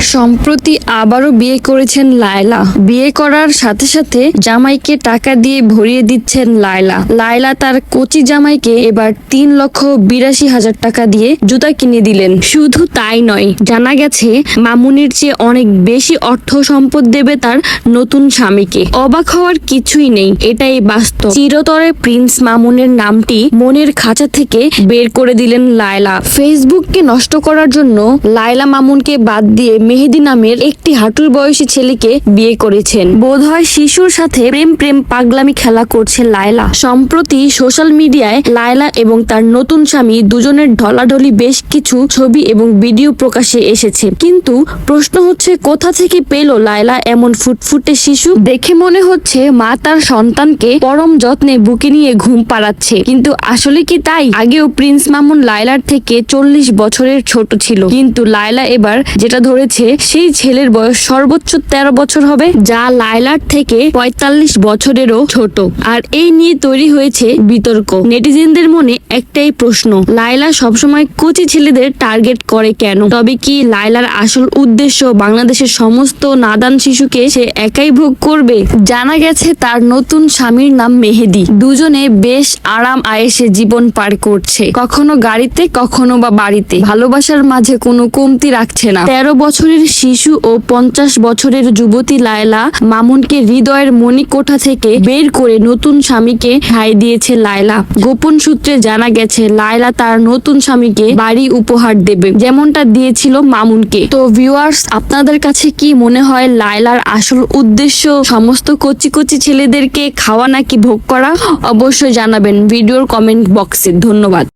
সম্প্রতি আবারও বিয়ে করেছেন লায়লা। বিয়ে করার সাথে সাথে জামাইকে টাকা দিয়ে ভরিয়ে দিচ্ছেন লায়লা। লায়লা তার কচি জামাইকে এবার তিন লক্ষ বিরাশি হাজার টাকা দিয়ে জুতা কিনে দিলেন। শুধু তাই নয়, জানা গেছে মামুনির চেয়ে অনেক বেশি অর্থ সম্পদ দেবে তার নতুন স্বামীকে। অবাক হওয়ার কিছুই নেই, এটাই বাস্তব। চিরতরে প্রিন্স মামুনের নামটি মনের খাঁচা থেকে বের করে দিলেন লায়লা। ফেসবুককে নষ্ট করার জন্য লায়লা মামুনকে বাদ দিয়ে মেহেদি নামের একটি হাঁটুর বয়সী ছেলেকে বিয়ে করেছেন। বোধহয় শিশুর সাথে প্রেম প্রেম পাগলামি খেলা করছে লায়লা। সম্প্রতি সোশ্যাল মিডিয়ায় লায়লা এবং তার নতুন স্বামী দুজনের ঢলাঢলি বেশ কিছু ছবি এবং ভিডিও প্রকাশে এসেছে। কিন্তু প্রশ্ন হচ্ছে, কোথা থেকে পেল লায়লা এমন ফুটফুটে শিশু? দেখে মনে হচ্ছে মা তার সন্তানকে পরম যত্নে বুকে নিয়ে ঘুম পাড়াচ্ছে। কিন্তু আসলে কি তাই? আগেও প্রিন্স মামুন লায়লার থেকে চল্লিশ বছরের ছোট ছিল। কিন্তু লায়লা এবার যেটা ধরেছে সেই ছেলের বয়স সর্বোচ্চ তেরো বছর হবে, যা লায়লার থেকে পঁয়তাল্লিশ বছরেরও ছোট। আর এই নিয়ে তৈরি হয়েছে বিতর্ক। নেটিজেনদের মনে একটাই প্রশ্ন, লায়লা সবসময় কচি ছেলেদের টার্গেট করে কেন? তবে কি লায়লার আসল উদ্দেশ্য বাংলাদেশের সমস্ত নাদান শিশুকে সে একাই ভোগ করবে? জানা গেছে তার নতুন স্বামীর নাম মেহেদি। দুজনে বেশ আরাম আয়েসে জীবন পার করছে। কখনো গাড়িতে, কখনো বা বাড়িতে। ভালোবাসার মাঝে কোনো কমতি রাখছে না। তেরো বছরের শিশু ও পঞ্চাশ বছরের যুবতী লায়লা মামুনকে হৃদয়ের মণিকোঠা থেকে বের করে নতুন স্বামীকে ঠাই দিয়েছে লায়লা। গোপন সূত্রে জানা গেছে, লায়লা তার নতুন স্বামীকে বাড়ি উপহার দেবে, যেমনটা দিয়েছিল মামুনকে। তো ভিউয়ার্স আপনাদের কাছে কি মনে হয় লায়লার আসল উদ্দেশ্য? সমস্ত কচি কচি ছেলেদেরকে খাওয়া নাকি ভোগ করা? অবশ্যই জানাবেন ভিডিওর কমেন্ট বক্সে। ধন্যবাদ।